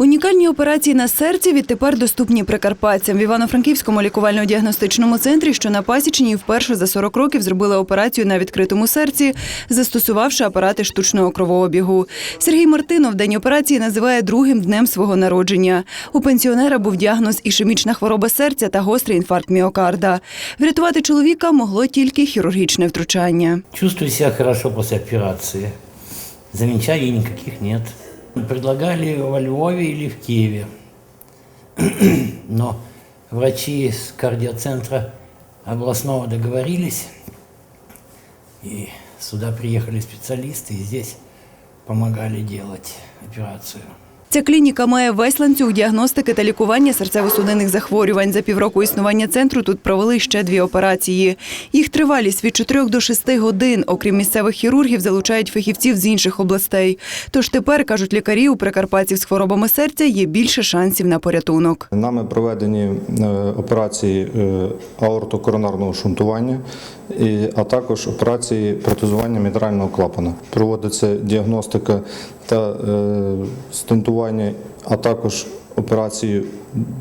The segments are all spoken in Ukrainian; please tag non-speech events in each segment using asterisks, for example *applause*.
Унікальні операції на серці відтепер доступні прикарпатцям. В Івано-Франківському лікувально-діагностичному центрі, що на Пасічній, вперше за 40 років зробили операцію на відкритому серці, застосувавши апарати штучного кровообігу. Сергій Мартинов день операції називає другим днем свого народження. У пенсіонера був діагноз ішемічна хвороба серця та гострий інфаркт міокарда. Врятувати чоловіка могло тільки хірургічне втручання. Чувствую себя хорошо после операции. Замечаний никаких нет. Предлагали во Львове или в Киеве. *clears throat* Но врачи из кардиоцентра областного договорились. И сюда приехали специалисты и здесь помогали делать операцию. Ця клініка має весь ланцюг діагностики та лікування серцево-судинних захворювань. За півроку існування центру тут провели ще дві операції. Їх тривалість від 4 до 6 годин. Окрім місцевих хірургів, залучають фахівців з інших областей. Тож тепер, кажуть лікарі, у прикарпатців з хворобами серця є більше шансів на порятунок. Нами проведені е, операції е, аортокоронарного шунтування, а також операції протезування мітрального клапана. Проводиться діагностика та е, стентування, а також операції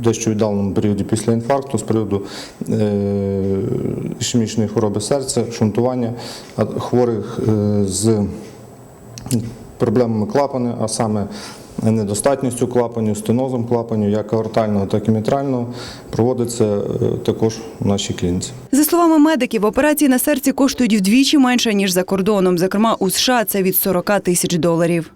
дещо віддаленому періоді після інфаркту з приводу е, ішемічної хвороби серця, шунтування хворих е, з проблемами клапани, а саме недостатністю клапанів, стенозом клапанів, як аортального, так і мітрального, проводиться е, також в нашій клініці. За словами медиків, операції на серці коштують вдвічі менше ніж за кордоном. Зокрема, у США це від 40 тисяч доларів.